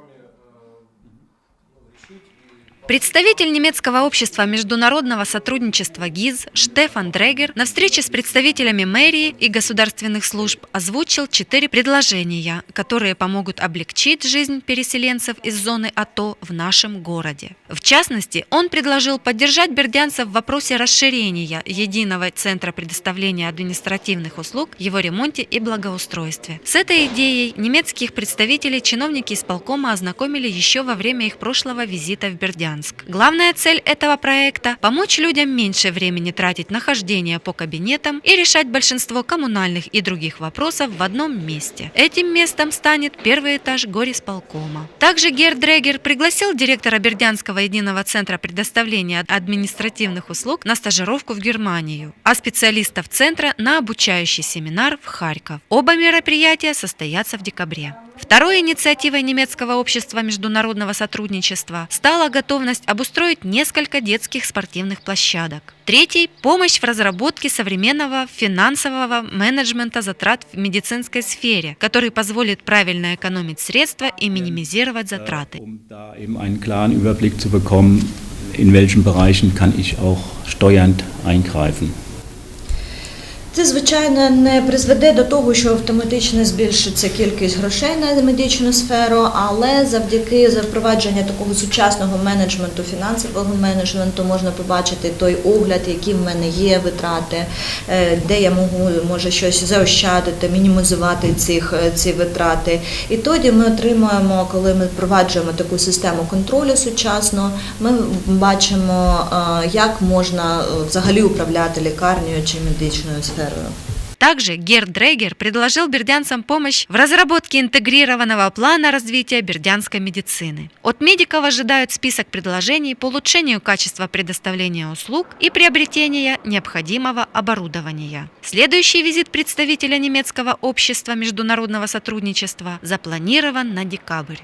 вами э, ну, решить Представитель немецкого общества международного сотрудничества ГИЗ Штефан Дрегер на встрече с представителями мэрии и государственных служб озвучил четыре предложения, которые помогут облегчить жизнь переселенцев из зоны АТО в нашем городе. В частности, он предложил поддержать бердянцев в вопросе расширения единого центра предоставления административных услуг, его ремонте и благоустройстве. С этой идеей немецких представителей чиновники исполкома ознакомили еще во время их прошлого визита в Бердянск. Главная цель этого проекта – помочь людям меньше времени тратить на хождение по кабинетам и решать большинство коммунальных и других вопросов в одном месте. Этим местом станет первый этаж горисполкома. Также Герд Дрегер пригласил директора Бердянского единого центра предоставления административных услуг на стажировку в Германию, а специалистов центра на обучающий семинар в Харьков. Оба мероприятия состоятся в декабре. Второй инициативой немецкого общества международного сотрудничества стала готовность обустроить несколько детских спортивных площадок. Третий – помощь в разработке современного финансового менеджмента затрат в медицинской сфере, который позволит правильно экономить средства и минимизировать затраты. Um in welchen Bereichen kann ich auch steuernd eingreifen. Це, звичайно, не призведе до того, що автоматично збільшиться кількість грошей на медичну сферу, але завдяки запровадженню такого сучасного менеджменту, фінансового менеджменту можна побачити той огляд, які в мене є витрати, е, де я можу може щось заощадити, мінімізувати цих, е, ці витрати. І тоді ми отримуємо, коли ми впроваджуємо таку систему контролю сучасну, ми бачимо, е, як можна взагалі управляти лікарнею чи медичною сферою. Также Герд Дрегер предложил бердянцам помощь в разработке интегрированного плана развития бердянской медицины. От медиков ожидают список предложений по улучшению качества предоставления услуг и приобретения необходимого оборудования. Следующий визит представителя немецкого общества международного сотрудничества запланирован на декабрь.